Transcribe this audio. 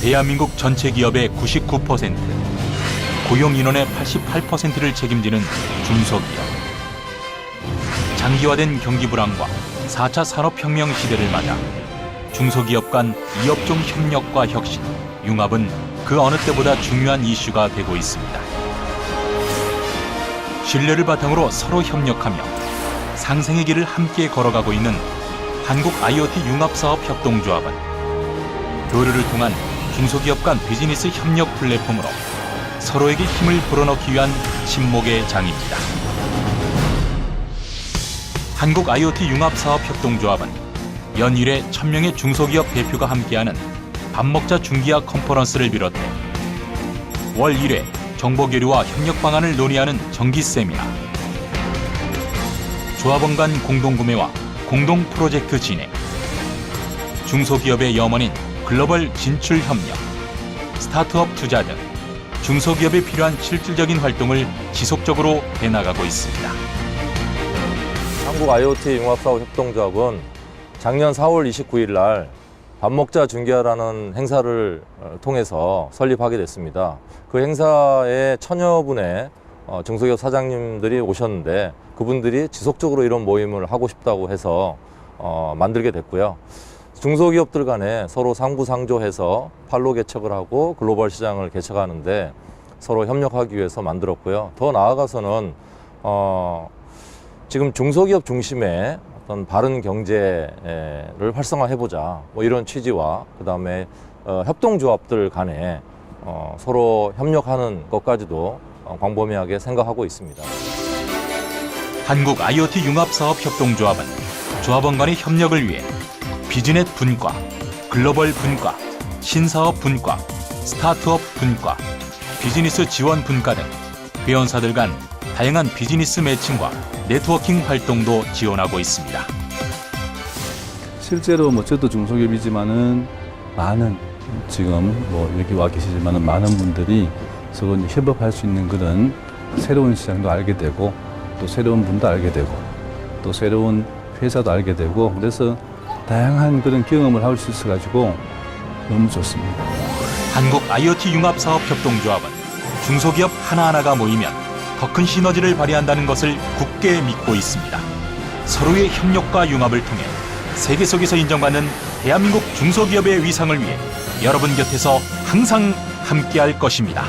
대한민국 전체 기업의 99%, 고용 인원의 88%를 책임지는 중소기업. 장기화된 경기 불황과 4차 산업혁명 시대를 맞아 중소기업 간 이업종 협력과 혁신, 융합은 그 어느 때보다 중요한 이슈가 되고 있습니다. 신뢰를 바탕으로 서로 협력하며 상생의 길을 함께 걸어가고 있는 한국 IoT 융합사업 협동조합은 교류를 통한 중소기업 간 비즈니스 협력 플랫폼으로 서로에게 힘을 불어넣기 위한 친목의 장입니다. 한국 IoT 융합사업 협동조합은 연일에 1000명의 중소기업 대표가 함께하는 밥 먹자 중기화 컨퍼런스를 비롯해 월 1회 정보교류와 협력 방안을 논의하는 정기 세미나, 조합원 간 공동구매와 공동 프로젝트 진행, 중소기업의 염원인 글로벌 진출 협력, 스타트업 투자 등 중소기업에 필요한 실질적인 활동을 지속적으로 해나가고 있습니다. 한국 IoT 융합사업 협동조합은 작년 4월 29일 날 밥 먹자 중계라는 행사를 어, 통해서 설립하게 됐습니다. 그 행사에 천여 분의 어, 중소기업 사장님들이 오셨는데 그분들이 지속적으로 이런 모임을 하고 싶다고 해서 어, 만들게 됐고요. 중소기업들 간에 서로 상부상조해서 판로 개척을 하고 글로벌 시장을 개척하는데 서로 협력하기 위해서 만들었고요. 더 나아가서는 어, 지금 중소기업 중심의 어떤 바른 경제를 활성화해보자 뭐 이런 취지와 그 다음에 어, 협동조합들 간에 어, 서로 협력하는 것까지도 어, 광범위하게 생각하고 있습니다. 한국 IoT 융합사업 협동조합은 조합원 간의 협력을 위해 비즈넷 분과, 글로벌 분과, 신사업 분과, 스타트업 분과, 비즈니스 지원 분과 등 회원사들 간 다양한 비즈니스 매칭과 네트워킹 활동도 지원하고 있습니다. 실제로 뭐 저도 중소기업이지만은 많은 지금 뭐 여기 와 계시지만은 많은 분들이 서로 협업할 수 있는 그런 새로운 시장도 알게 되고 또 새로운 분도 알게 되고 또 새로운 회사도 알게 되고 그래서 다양한 그런 경험을 할 수 있어 가지고 너무 좋습니다. 한국 IoT 융합사업 협동조합은 중소기업 하나하나가 모이면 더 큰 시너지를 발휘한다는 것을 굳게 믿고 있습니다. 서로의 협력과 융합을 통해 세계 속에서 인정받는 대한민국 중소기업의 위상을 위해 여러분 곁에서 항상 함께할 것입니다.